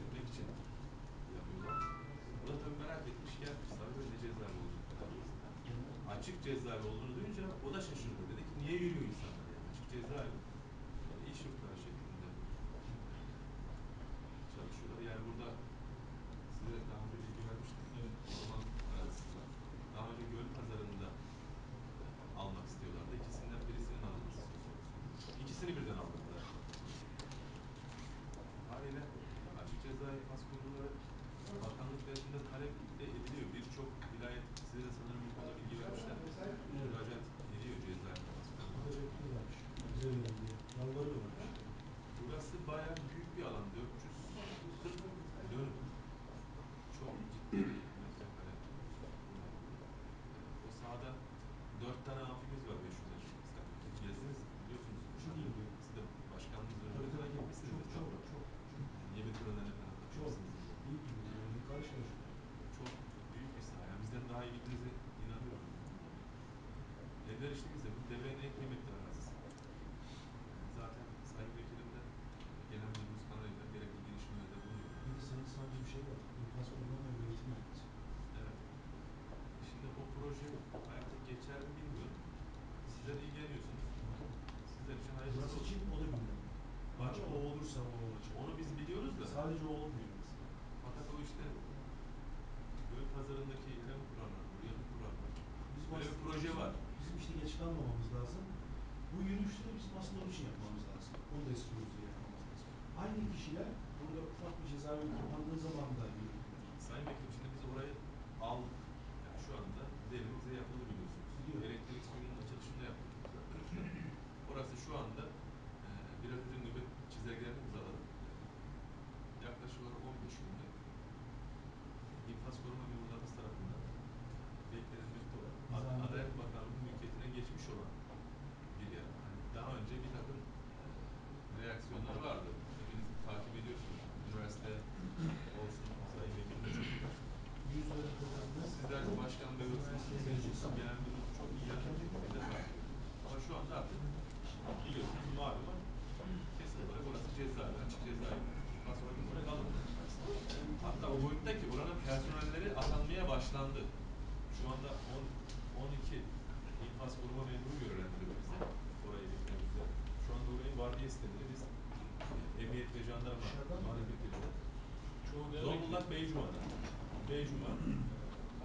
etmek için yapıyorlar. O da tabii merak etmiş gelmiş tabii böyle ceza mı olacak? Açık cezaevi olduğunu duyunca o da şaşırdı. Dedi ki niye yürüyor insanlar? Yani açık cezaevi. İnfaz kurumları bakanlık nezdinde talep de ediliyor. Birçok vilayet size de sanırım bu konuda bilgi vermişler. Müracaat ediyor ceza infaz kurumuna. Burada bekliyorlarmış. Bize verin diye. Yalvarıyorlarmış. Burası bayağı büyük bir alan. 440 dönüm. Çok ciddi bir metrekare. O sahada dört tane amfimiz var 500 yaşında. Siz gezdiniz biliyorsunuz. Çok iyi biliyorum. Siz de başkanlığınız Tabii önünde falan tabii. gitmişsiniz. Çok çok çok. Yemin törenlerine falan Çok. katılmışsınız. İyi biliyorum. Yani karış karış. Çok büyük bir saha. Yani bizden daha iyi bildiğinize inanıyorum. Bize bu devrenin en kıymetli arazisi. Zaten Sayın Vekilim de genel müdürümüz kanalıyla gerekli girişimlerde bulunuyor. Bir de senin sadece bir şey var. İnfaz üretim merkezi. Evet. Şimdi o proje hayata geçer mi bilmiyorum. Sizler ilgileniyorsunuz. Sizler için hayırlısı Burası için o da bilmiyorum. Mı? o olursa o olacak. Onu biz biliyoruz da. Sadece o olmuyor mesela. Fakat o işte göl pazarındaki hem kurarlar, buraya mı kurarlar? Biz Böyle bir aslında- proje var. Bizim işte geç kalmamamız lazım. Bu yürüyüşleri bizim aslında onun için yapmamız lazım. Onu da istiyoruz diye yapmamız lazım. Aynı kişiler burada ufak bir cezaevi kapandığı zaman da yürütülür. Sayın Vekilim şimdi biz orayı aldık. Sizler başkan ve meclis genel müdürü çok şekilde takip ediyor. Ama şu anda artık biliyorsunuz malum kesin olarak orası cezaevi, açık cezaevi. Pasaportu olarak alındı. Hatta o boyutta ki buranın personelleri atanmaya başlandı. Şu anda 10, 12 infaz koruma memuru görevlendiriyor bize. Orayı bekliyoruz. Şu anda orayı vardiya sisteminde biz e, emniyet ve jandarma mı? marifetiyle Zonguldak Beycuma'da. Beycuma,